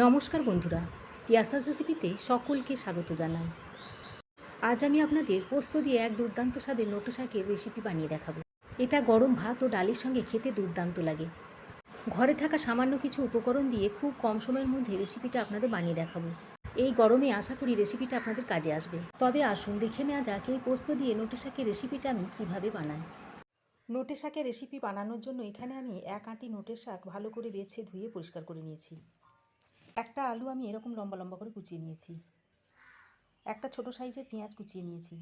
নমস্কার বন্ধুরা টিয়াসাস রেসিপিতে সকলকে স্বাগত জানাই। আজ আমি আপনাদের পোস্ত দিয়ে এক দুর্দান্ত স্বাদের নোটে শাকের রেসিপি বানিয়ে দেখাবো। এটা গরম ভাত ও ডালের সঙ্গে খেতে দুর্দান্ত লাগে। ঘরে থাকা সামান্য কিছু উপকরণ দিয়ে খুব কম সময়ের মধ্যে রেসিপিটা আপনাদের বানিয়ে দেখাবো। এই গরমে আশা করি রেসিপিটা আপনাদের কাজে আসবে। তবে আসুন দেখে নেওয়া যাক এই পোস্ত দিয়ে নোটে শাকের রেসিপিটা আমি কীভাবে বানাই। নোটে শাকের রেসিপি বানানোর জন্য এখানে আমি এক আঁটি নোটের শাক ভালো করে বেছে ধুয়ে পরিষ্কার করে নিয়েছি। একটা আলু আমি এরকম লম্বা লম্বা করে কুচিয়ে নিয়েছি। একটা ছোট সাইজের পেঁয়াজ কুচিয়ে নিয়েছি।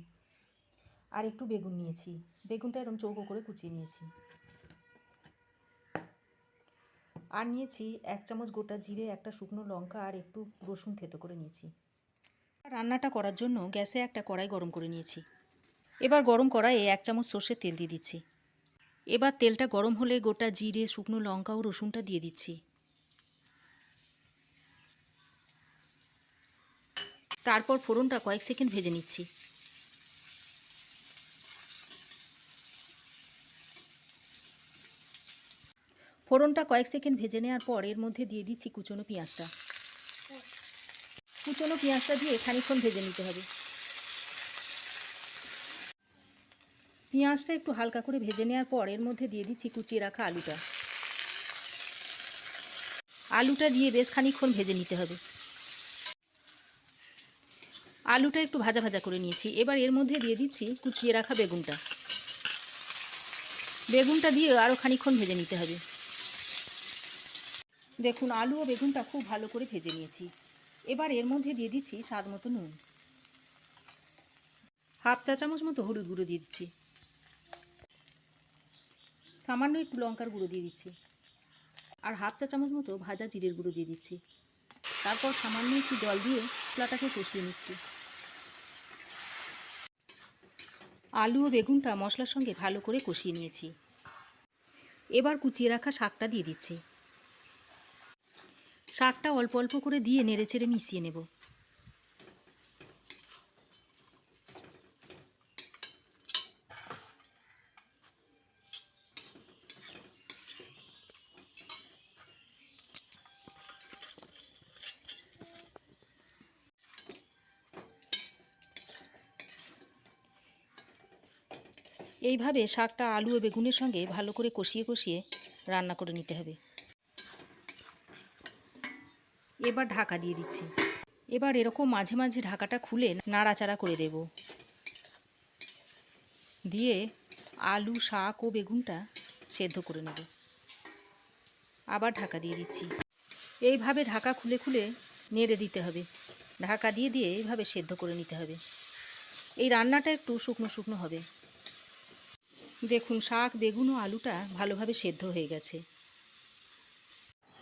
আর একটু বেগুন নিয়েছি। বেগুনটা এরকম চৌকো করে কুচিয়ে নিয়েছি। আর নিয়েছি এক চামচ গোটা জিরে, একটা শুকনো লঙ্কা আর একটু রসুন থেতো করে নিয়েছি। রান্নাটা করার জন্য গ্যাসে একটা কড়াই গরম করে নিয়েছি। এবার গরম কড়াইয়ে এক চামচ সর্ষের তেল দিয়ে দিচ্ছি। এবার তেলটা গরম হলে গোটা জিরে, শুকনো লঙ্কা ও রসুনটা দিয়ে দিচ্ছি। তারপর ফোড়নটা কয়েক সেকেন্ড ভেজে নিচ্ছি। ফোড়নটা কয়েক সেকেন্ড ভেজে নেওয়ার পর এর মধ্যে দিয়ে দিচ্ছি কুচনো পেঁয়াজটা। কুচনো পেঁয়াজটা দিয়ে খানিক্ষণ ভেজে নিতে হবে। পেঁয়াজটা একটু হালকা করে ভেজে নেওয়ার পর এর মধ্যে দিয়ে দিচ্ছি কুচিয়ে রাখা আলুটা। আলুটা দিয়ে বেশ খানিক্ষণ ভেজে নিতে হবে। আলুটা একটু ভাজা ভাজা করে নিয়েছি। এবার এর মধ্যে দিয়ে দিচ্ছি কুচিয়ে রাখা বেগুনটা। বেগুনটা দিয়ে আরও খানিক্ষণ ভেজে নিতে হবে। দেখুন, আলু ও বেগুনটা খুব ভালো করে ভেজে নিয়েছি। এবার এর মধ্যে দিয়ে দিচ্ছি স্বাদ মতো নুন। হাফ চা চামচ মতো হলুদ গুঁড়ো দিয়ে দিচ্ছি। সামান্য একটু লঙ্কার গুঁড়ো দিয়ে দিচ্ছি। আর হাফ চা চামচ মতো ভাজা জিরের গুঁড়ো দিয়ে দিচ্ছি। তারপর সামান্য একটু জল দিয়ে মশলাটাকে কষিয়ে নিচ্ছি। আলু ও বেগুনটা মশলার সঙ্গে ভালো করে কষিয়ে নিয়েছি। এবার কুচিয়ে রাখা শাকটা দিয়ে দিচ্ছি। শাকটা অল্প অল্প করে দিয়ে নেড়ে চেড়ে মিশিয়ে নেব। এইভাবে শাকটা আলু ও বেগুনের সঙ্গে ভালো করে কষিয়ে কষিয়ে রান্না করে নিতে হবে। এবার ঢাকা দিয়ে দিচ্ছি। এবার এরকম মাঝে মাঝে ঢাকাটা খুলে নাড়াচাড়া করে দেব। দিয়ে আলু, শাক ও বেগুনটা সেদ্ধ করে নেব। আবার ঢাকা দিয়ে দিচ্ছি। এইভাবে ঢাকা খুলে খুলে নেড়ে দিতে হবে। ঢাকা দিয়ে দিয়ে এইভাবে সেদ্ধ করে নিতে হবে। এই রান্নাটা একটু শুকনো শুকনো হবে। দেখুন শাক বেগুন ও আলুটা ভালোভাবে সেদ্ধ হয়ে গেছে।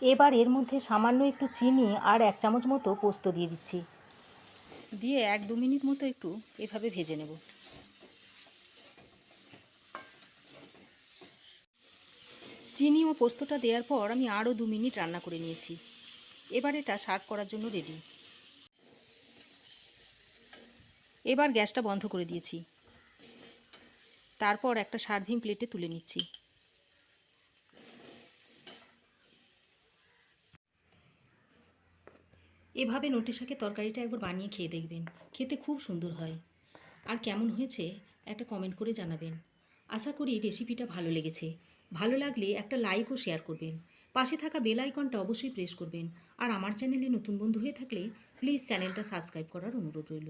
এবার এর মধ্যে সামান্য একটু চিনি আর এক চামচ মতো পোস্ত দিয়ে দিচ্ছি। দিয়ে এক দু মিনিট মতো একটু এভাবে ভেজে নেব। চিনি ও পোস্তটা দেওয়ার পর আমি আরও দু মিনিট রান্না করে নিয়েছি। এবার এটা সার্ভ করার জন্য রেডি। এবার গ্যাসটা বন্ধ করে দিয়েছি। তারপর একটা সার্ভিং প্লেটে তুলে নিচ্ছি। এভাবে নোটে শাকের তরকারিটা একবার বানিয়ে খেয়ে দেখবেন। খেতে খুব সুন্দর হয়। আর কেমন হয়েছে, একটা কমেন্ট করে জানাবেন। আশা করি রেসিপিটা ভালো লেগেছে। ভালো লাগলে একটা লাইক ও শেয়ার করবেন। পাশে থাকা বেল আইকনটা অবশ্যই প্রেস করবেন। আর আমার চ্যানেলে নতুন বন্ধু হয়ে থাকলে প্লিজ চ্যানেলটা সাবস্ক্রাইব করার অনুরোধ রইল।